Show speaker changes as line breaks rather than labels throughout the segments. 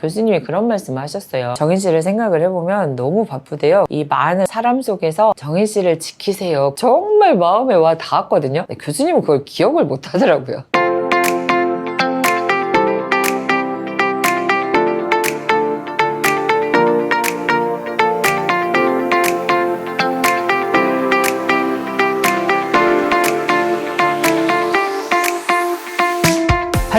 교수님이 그런 말씀을 하셨어요. 정인 씨를 생각을 해보면 너무 바쁘대요. 이 많은 사람 속에서 정인 씨를 지키세요. 정말 마음에 와 닿았거든요. 교수님은 그걸 기억을 못 하더라고요.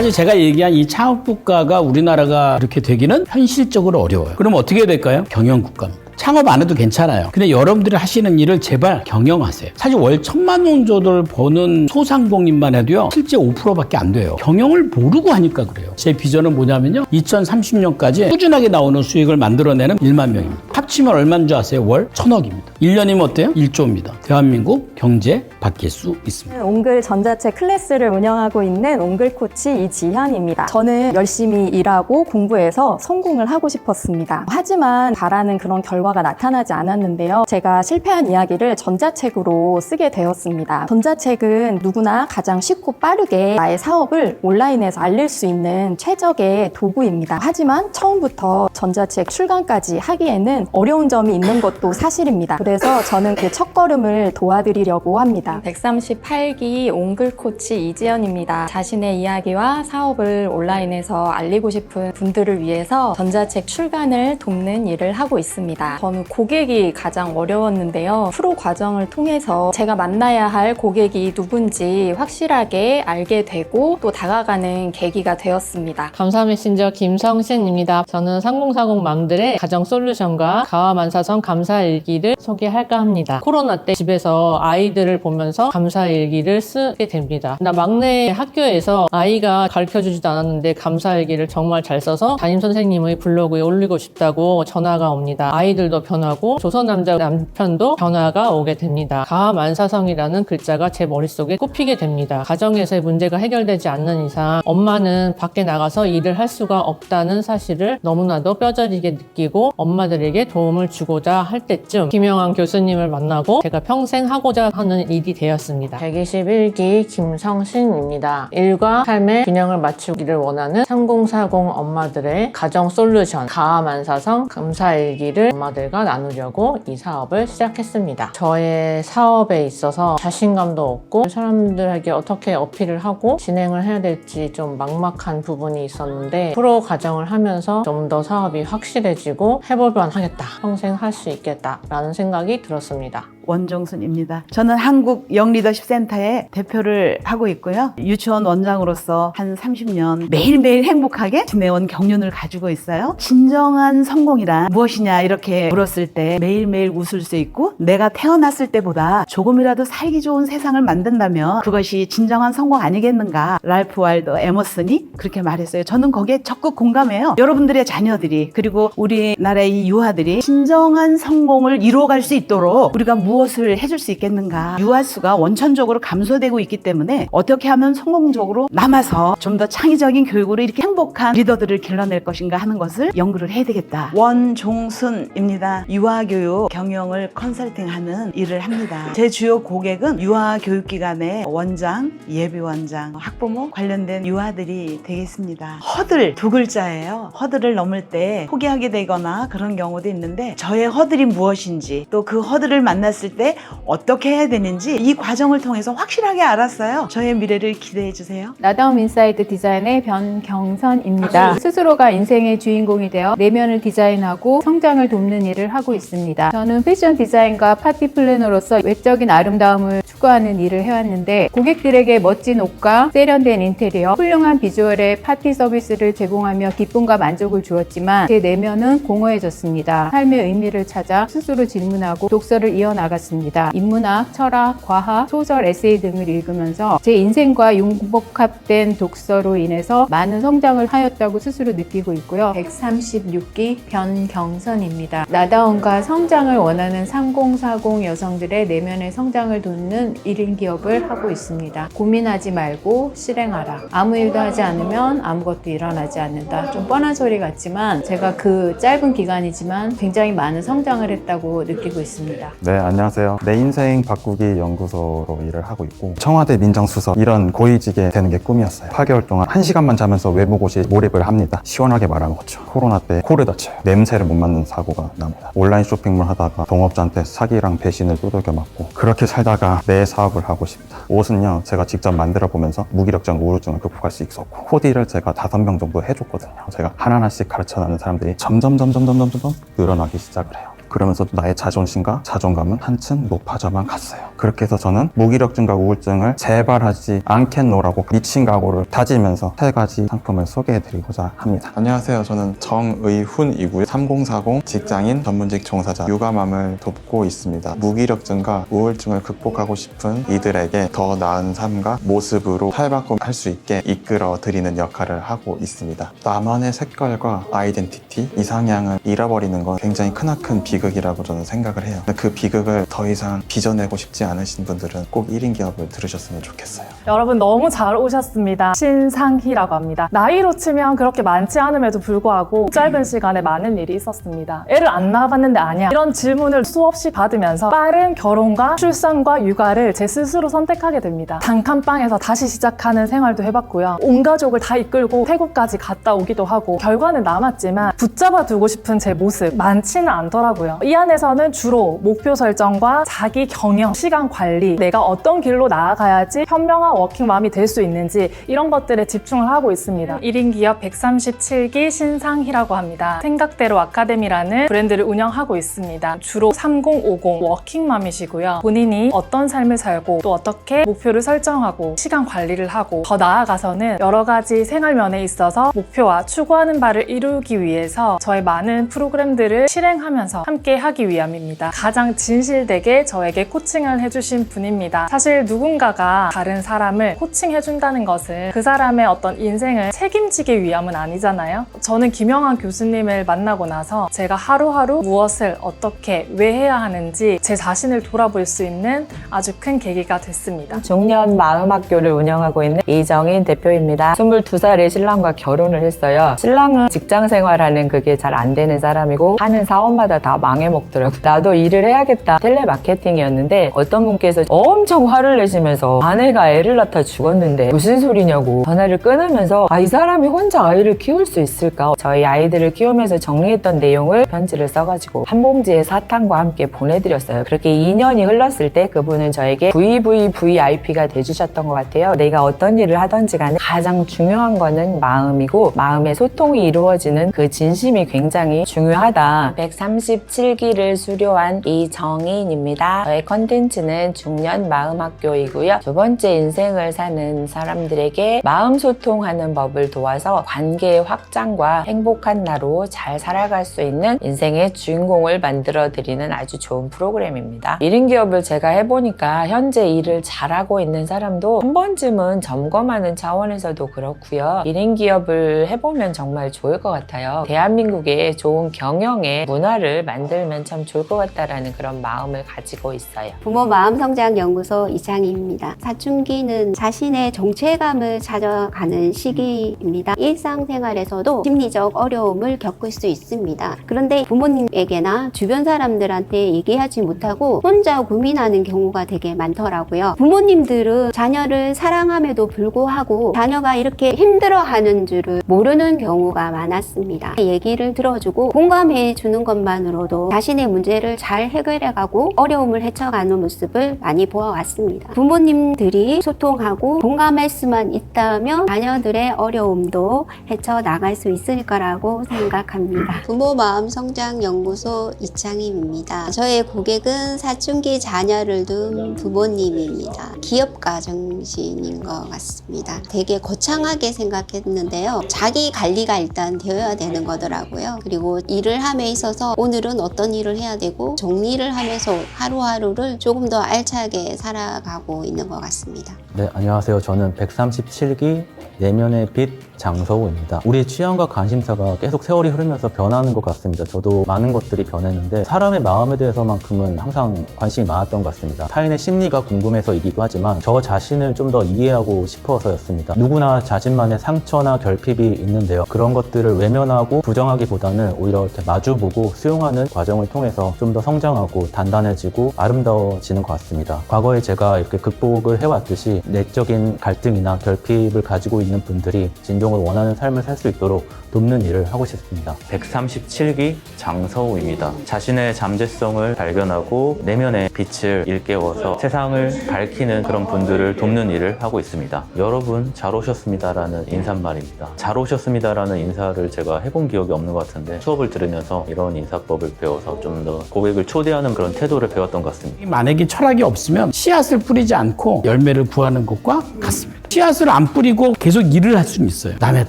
사실 제가 얘기한 이 창업 국가가 우리나라가 이렇게 되기는 현실적으로 어려워요. 그럼 어떻게 해야 될까요? 경영 국가입니다. 창업 안 해도 괜찮아요. 근데 여러분들이 하시는 일을 제발 경영하세요. 사실 월 천만 원 정도를 버는 소상공인만 해도요, 실제 5%밖에 안 돼요. 경영을 모르고 하니까 그래요. 제 비전은 뭐냐면요, 2030년까지 꾸준하게 나오는 수익을 만들어내는 1만 명입니다. 합치면 얼마인 줄 아세요? 월 천억입니다. 1년이면 어때요? 1조입니다. 대한민국 경제 바뀔 수 있습니다.
옹글 전자체 클래스를 운영하고 있는 옹글 코치 이지현입니다. 저는 열심히 일하고 공부해서 성공을 하고 싶었습니다. 하지만 바라는 그런 결과 가 나타나지 않았는데요. 제가 실패한 이야기를 전자책으로 쓰게 되었습니다. 전자책은 누구나 가장 쉽고 빠르게 나의 사업을 온라인에서 알릴 수 있는 최적의 도구입니다. 하지만 처음부터 전자책 출간까지 하기에는 어려운 점이 있는 것도 사실입니다. 그래서 저는 그 첫걸음을 도와드리려고 합니다. 138기 옹글 코치 이지연입니다. 자신의 이야기와 사업을 온라인에서 알리고 싶은 분들을 위해서 전자책 출간을 돕는 일을 하고 있습니다. 저는 고객이 가장 어려웠는데요. 프로 과정을 통해서 제가 만나야 할 고객이 누군지 확실하게 알게 되고 또 다가가는 계기가 되었습니다.
감사 메신저 김성신입니다. 저는 3040 망들의 가정 솔루션과 가와만사성 감사일기를 소개할까 합니다. 코로나 때 집에서 아이들을 보면서 감사일기를 쓰게 됩니다. 나 막내 학교에서 아이가 가르쳐주지도 않았는데 감사일기를 정말 잘 써서 담임 선생님의 블로그에 올리고 싶다고 전화가 옵니다. 아이들 도 변하고 조선 남자 남편도 변화가 오게 됩니다. 가와만사성이라는 글자가 제 머릿속에 꼽히게 됩니다. 가정에서의 문제가 해결되지 않는 이상 엄마는 밖에 나가서 일을 할 수가 없다는 사실을 너무나도 뼈저리게 느끼고 엄마들에게 도움을 주고자 할 때쯤 김영환 교수님을 만나고 제가 평생 하고자 하는 일이 되었습니다. 121기 김성신입니다. 일과 삶의 균형을 맞추기를 원하는 3040 엄마들의 가정 솔루션 가만사성 감사일기를 엄마 들과 나누려고 이 사업을 시작했습니다. 저의 사업에 있어서 자신감도 없고 사람들에게 어떻게 어필을 하고 진행을 해야 될지 좀 막막한 부분이 있었는데 프로 과정을 하면서 좀 더 사업이 확실해지고 해볼 만 하겠다. 평생 할 수 있겠다. 라는 생각이 들었습니다.
원정순입니다. 저는 한국 영리더십 센터의 대표를 하고 있고요. 유치원 원장으로서 한 30년 매일매일 행복하게 지내온 경륜을 가지고 있어요. 진정한 성공이란 무엇이냐 이렇게 물었을 때 매일매일 웃을 수 있고 내가 태어났을 때보다 조금이라도 살기 좋은 세상을 만든다면 그것이 진정한 성공 아니겠는가? 랄프 와일더 에머슨이 그렇게 말했어요. 저는 거기에 적극 공감해요. 여러분들의 자녀들이 그리고 우리나라의 이 유아들이 진정한 성공을 이루어갈 수 있도록 우리가 무 엇을 해줄 수 있겠는가? 유아수가 원천적으로 감소되고 있기 때문에 어떻게 하면 성공적으로 남아서 좀 더 창의적인 교육으로 이렇게 행복한 리더들을 길러낼 것인가 하는 것을 연구를 해야 되겠다. 원종순입니다. 유아교육 경영을 컨설팅하는 일을 합니다. 제 주요 고객은 유아교육기관의 원장, 예비원장, 학부모 관련된 유아들이 되겠습니다. 허들 두 글자예요. 허들을 넘을 때 포기하게 되거나 그런 경우도 있는데 저의 허들이 무엇인지 또 그 허들을 만났을 때 어떻게 해야 되는지 이 과정을 통해서 확실하게 알았어요. 저의 미래를 기대해 주세요.
나다움 인사이드 디자인의 변경선입니다. 스스로가 인생의 주인공이 되어 내면을 디자인하고 성장을 돕는 일을 하고 있습니다. 저는 패션 디자인과 파티 플래너로서 외적인 아름다움을 추구하는 일을 해왔는데 고객들에게 멋진 옷과 세련된 인테리어, 훌륭한 비주얼의 파티 서비스를 제공하며 기쁨과 만족을 주었지만 제 내면은 공허해졌습니다. 삶의 의미를 찾아 스스로 질문하고 독서를 이어나 갔습니다. 인문학, 철학, 과학, 소설, 에세이 등을 읽으면서 제 인생과 융복합된 독서로 인해서 많은 성장을 하였다고 스스로 느끼고 있고요. 136기 변경선입니다. 나다움과 성장을 원하는 3040 여성들의 내면의 성장을 돕는 1인 기업을 하고 있습니다. 고민하지 말고 실행하라. 아무 일도 하지 않으면 아무것도 일어나지 않는다. 좀 뻔한 소리 같지만 제가 그 짧은 기간이지만 굉장히 많은 성장을 했다고 느끼고 있습니다.
네, 안녕하세요. 안녕하세요. 내 인생 바꾸기 연구소로 일을 하고 있고 청와대 민정수석 이런 고위직에 되는 게 꿈이었어요. 8개월 동안 1시간만 자면서 외부고시 몰입을 합니다. 시원하게 말하는 거죠. 코로나 때 코를 다쳐요. 냄새를 못 맡는 사고가 납니다. 온라인 쇼핑몰 하다가 동업자한테 사기랑 배신을 두들겨 맞고 그렇게 살다가 내 사업을 하고 싶다. 옷은요 제가 직접 만들어 보면서 무기력증 우울증을 극복할 수 있었고 코디를 제가 다섯 명 정도 해줬거든요. 제가 하나하나씩 가르쳐 나는 사람들이 점점 점점 점점 점점 늘어나기 시작을 해요. 그러면서 나의 자존심과 자존감은 한층 높아져만 갔어요. 그렇게 해서 저는 무기력증과 우울증을 재발하지 않겠노라고 미친 각오를 다지면서 세 가지 상품을 소개해드리고자 합니다. 안녕하세요. 저는 정의훈이고요. 3040 직장인 전문직 종사자 육아맘을 돕고 있습니다. 무기력증과 우울증을 극복하고 싶은 이들에게 더 나은 삶과 모습으로 탈바꿈 할 수 있게 이끌어 드리는 역할을 하고 있습니다. 나만의 색깔과 아이덴티티, 이상향을 잃어버리는 건 굉장히 크나큰 비극이라고 저는 생각을 해요. 그 비극을 더 이상 빚어내고 싶지 않 으신 분들은 꼭 1인 기업을 들으셨으면 좋겠어요.
여러분 너무 잘 오셨습니다. 신상희라고 합니다. 나이로 치면 그렇게 많지 않음에도 불구하고 짧은 시간에 많은 일이 있었습니다. 애를 안 낳아봤는데 아니야. 이런 질문을 수없이 받으면서 빠른 결혼과 출산과 육아를 제 스스로 선택하게 됩니다. 단칸방에서 다시 시작하는 생활도 해봤고요. 온 가족을 다 이끌고 태국까지 갔다 오기도 하고 결과는 남았지만 붙잡아 두고 싶은 제 모습 많지는 않더라고요. 이 안에서는 주로 목표 설정과 자기 경영, 시간 관리, 내가 어떤 길로 나아가야지 현명한 워킹맘이 될 수 있는지 이런 것들에 집중을 하고 있습니다. 1인 기업 137기 신상희라고 합니다. 생각대로 아카데미라는 브랜드를 운영하고 있습니다. 주로 3050 워킹맘이시고요. 본인이 어떤 삶을 살고 또 어떻게 목표를 설정하고 시간 관리를 하고 더 나아가서는 여러 가지 생활 면에 있어서 목표와 추구하는 바를 이루기 위해서 저의 많은 프로그램들을 실행하면서 함께 하기 위함입니다. 가장 진실되게 저에게 코칭을 해주 신 분입니다. 사실 누군가가 다른 사람을 코칭해준다는 것은 그 사람의 어떤 인생을 책임지기 위함은 아니잖아요. 저는 김영환 교수님을 만나고 나서 제가 하루하루 무엇을 어떻게 왜 해야 하는지 제 자신을 돌아볼 수 있는 아주 큰 계기가 됐습니다.
중년 마음학교를 운영하고 있는 이정인 대표입니다. 22살에 신랑과 결혼을 했어요. 신랑은 직장 생활하는 그게 잘 안 되는 사람이고 하는 사업마다 다 망해먹더라고요. 나도 일을 해야겠다. 텔레마케팅이었는데 분께서 엄청 화를 내시면서 아내가 애를 낳다 죽었는데 무슨 소리냐고 전화를 끊으면서 아 이 사람이 혼자 아이를 키울 수 있을까? 저희 아이들을 키우면서 정리했던 내용을 편지를 써가지고 한 봉지에 사탕과 함께 보내드렸어요. 그렇게 2년이 흘렀을 때 그분은 저에게 VVVIP가 돼주셨던 것 같아요. 내가 어떤 일을 하던지 간에 가장 중요한 거는 마음이고 마음의 소통이 이루어지는 그 진심이 굉장히 중요하다. 137기를 수료한 이정인입니다. 저의 컨텐츠 는 중년 마음학교이고요. 두 번째 인생을 사는 사람들에게 마음 소통하는 법을 도와서 관계의 확장과 행복한 나로 잘 살아갈 수 있는 인생의 주인공을 만들어 드리는 아주 좋은 프로그램입니다. 1인 기업을 제가 해보니까 현재 일을 잘하고 있는 사람도 한 번쯤은 점검하는 차원에서도 그렇고요. 1인 기업을 해보면 정말 좋을 것 같아요. 대한민국의 좋은 경영의 문화를 만들면 참 좋을 것 같다라는 그런 마음을 가지고 있어요.
부모 마음성장 연구소 이장입니다. 사춘기는 자신의 정체감을 찾아가는 시기입니다. 일상생활에서도 심리적 어려움을 겪을 수 있습니다. 그런데 부모님에게나 주변 사람들한테 얘기하지 못하고 혼자 고민하는 경우가 되게 많더라고요. 부모님들은 자녀를 사랑함에도 불구하고 자녀가 이렇게 힘들어하는 줄을 모르는 경우가 많았습니다. 얘기를 들어주고 공감해 주는 것만으로도 자신의 문제를 잘 해결해가고 어려움을 헤쳐가는 모습 을 많이 보아왔습니다. 부모님들이 소통하고 공감할 수만 있다면 자녀들의 어려움도 헤쳐나갈 수 있을 거라고 생각합니다.
부모 마음 성장 연구소 이창임입니다. 저의 고객은 사춘기 자녀를 둔 부모님입니다. 기업가 정신인 것 같습니다. 되게 거창하게 생각했는데요. 자기 관리가 일단 되어야 되는 거더라고요. 그리고 일을 함에 있어서 오늘은 어떤 일을 해야 되고 정리를 하면서 하루하루를 조금 더 알차게 살아가고 있는 것 같습니다.
네, 안녕하세요. 저는 137기 내면의 빛 장서우입니다. 우리의 취향과 관심사가 계속 세월이 흐르면서 변하는 것 같습니다. 저도 많은 것들이 변했는데 사람의 마음에 대해서만큼은 항상 관심이 많았던 것 같습니다. 타인의 심리가 궁금해서이기도 하지만 저 자신을 좀 더 이해하고 싶어서였습니다. 누구나 자신만의 상처나 결핍이 있는데요. 그런 것들을 외면하고 부정하기보다는 오히려 이렇게 마주보고 수용하는 과정을 통해서 좀 더 성장하고 단단해지고 아름다워지는 것 같습니다. 과거에 제가 이렇게 극복을 해왔듯이 내적인 갈등이나 결핍을 가지고 있는 분들이 진정으로 원하는 삶을 살 수 있도록 돕는 일을 하고 싶습니다. 137기 장서우입니다. 자신의 잠재성을 발견하고 내면의 빛을 일깨워서 세상을 밝히는 그런 분들을 돕는 일을 하고 있습니다. 여러분 잘 오셨습니다라는 인사말입니다. 잘 오셨습니다라는 인사를 제가 해본 기억이 없는 것 같은데 수업을 들으면서 이런 인사법을 배워서 좀 더 고객을 초대하는 그런 태도를 배웠던 것 같습니다.
만약에 철학이 없으면 씨앗을 뿌리지 않고 열매를 구하는 것과 같습니다. 씨앗을 안 뿌리고 계속 일을 할 수는 있어요. 남의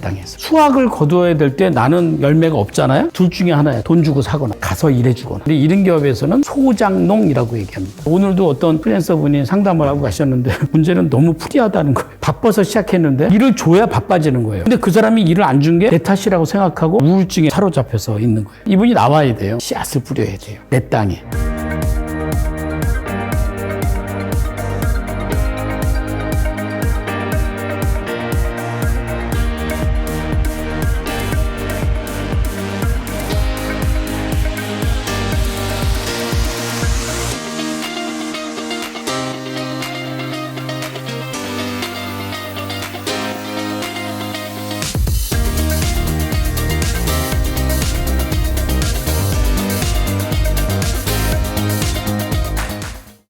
땅에서. 수확을 거두어야 될 때 나는 열매가 없잖아요. 둘 중에 하나예요. 돈 주고 사거나 가서 일해주거나. 근데 이런 기업에서는 소장농이라고 얘기합니다. 오늘도 어떤 프리랜서 분이 상담을 하고 가셨는데 문제는 너무 프리하다는 거예요. 바빠서 시작했는데 일을 줘야 바빠지는 거예요. 근데 그 사람이 일을 안 준 게 내 탓이라고 생각하고 우울증에 사로잡혀서 있는 거예요. 이분이 나와야 돼요. 씨앗을 뿌려야 돼요. 내 땅에.